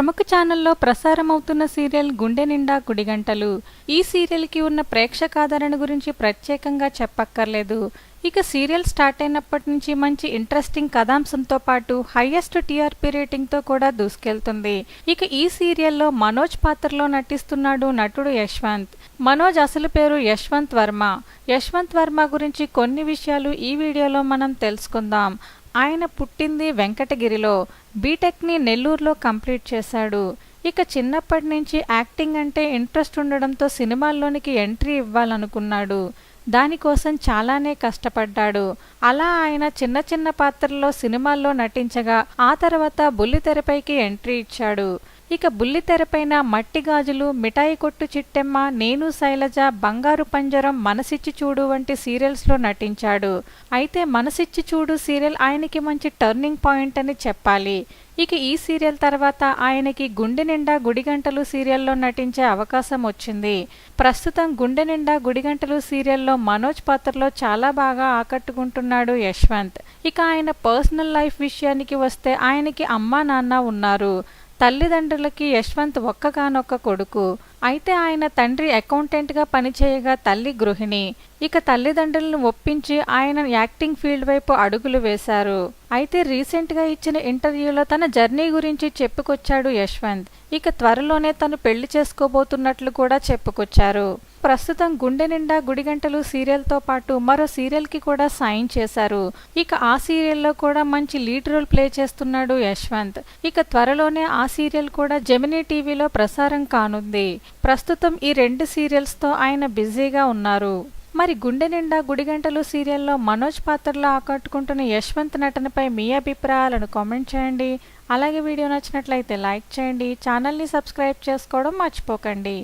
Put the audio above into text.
ప్రముఖ ఛానల్లో ప్రసారమవుతున్న సీరియల్ గుండె నిండా గుడిగంటలు ఈ సీరియల్కి ఉన్న ప్రేక్షకాదరణ గురించి ప్రత్యేకంగా చెప్పక్కర్లేదు. ఇక సీరియల్ స్టార్ట్ అయినప్పటి నుంచి మంచి ఇంట్రెస్టింగ్ కథాంశంతో పాటు హైయెస్ట్ టీఆర్పీ రేటింగ్తో కూడా దూసుకెళ్తుంది. ఇక ఈ సీరియల్లో మనోజ్ పాత్రలో నటిస్తున్నాడు నటుడు యశ్వంత్. మనోజ్ అసలు పేరు యశ్వంత్ వర్మ. యశ్వంత్ వర్మ గురించి కొన్ని విషయాలు ఈ వీడియోలో మనం తెలుసుకుందాం. ఆయన పుట్టింది వెంకటగిరిలో. బీటెక్ని నెల్లూరులో కంప్లీట్ చేశాడు. ఇక చిన్నప్పటి నుంచి యాక్టింగ్ అంటే ఇంట్రెస్ట్ ఉండడంతో సినిమాల్లోనికి ఎంట్రీ ఇవ్వాలనుకున్నాడు. దానికోసం చాలానే కష్టపడ్డాడు. అలా ఆయన చిన్న చిన్న పాత్రల్లో సినిమాల్లో నటించగా ఆ తర్వాత బుల్లితెరపైకి ఎంట్రీ ఇచ్చాడు. ఇక బుల్లితెరపైన మట్టి గాజులు మిఠాయి కొట్టు చిట్టెమ్మ నేను శైలజ బంగారు పంజరం మనసిచ్చి చూడు వంటి సీరియల్స్లో నటించాడు. అయితే మనసిచ్చి చూడు సీరియల్ ఆయనకి మంచి టర్నింగ్ పాయింట్ అని చెప్పాలి. ఇక ఈ సీరియల్ తర్వాత ఆయనకి గుండె నిండా గుడిగంటలు సీరియల్లో నటించే అవకాశం వచ్చింది. ప్రస్తుతం గుండె నిండా గుడిగంటలు సీరియల్లో మనోజ్ పాత్రలో చాలా బాగా ఆకట్టుకుంటున్నాడు యశ్వంత్. ఇక ఆయన పర్సనల్ లైఫ్ విషయానికి వస్తే ఆయనకి అమ్మా నాన్న ఉన్నారు. తల్లిదండ్రులకి యశ్వంత్ ఒక్కగానొక్క కొడుకు. అయితే ఆయన తండ్రి అకౌంటెంట్గా పనిచేయగా తల్లి గృహిణి. ఇక తల్లిదండ్రులను ఒప్పించి ఆయన యాక్టింగ్ ఫీల్డ్ వైపు అడుగులు వేశారు. అయితే రీసెంట్గా ఇచ్చిన ఇంటర్వ్యూలో తన జర్నీ గురించి చెప్పుకొచ్చాడు యశ్వంత్. ఇక త్వరలోనే తను పెళ్ళి చేసుకోబోతున్నట్లు కూడా చెప్పుకొచ్చారు. ప్రస్తుతం గుండె నిండా గుడిగంటలు సీరియల్తో పాటు మరో సీరియల్కి కూడా సైన్ చేశారు. ఇక ఆ సీరియల్లో కూడా మంచి లీడ్ రోల్ ప్లే చేస్తున్నాడు యశ్వంత్. ఇక త్వరలోనే ఆ సీరియల్ కూడా జెమినీ టీవీలో ప్రసారం కానుంది. ప్రస్తుతం ఈ రెండు సీరియల్స్తో ఆయన బిజీగా ఉన్నారు. మరి గుండె నిండా గుడిగంటలు సీరియల్లో మనోజ్ పాత్రలో ఆకట్టుకుంటున్న యశ్వంత్ నటనపై మీ అభిప్రాయాలను కామెంట్ చేయండి. అలాగే వీడియో నచ్చినట్లయితే లైక్ చేయండి. ఛానల్ని సబ్స్క్రైబ్ చేసుకోవడం మర్చిపోకండి.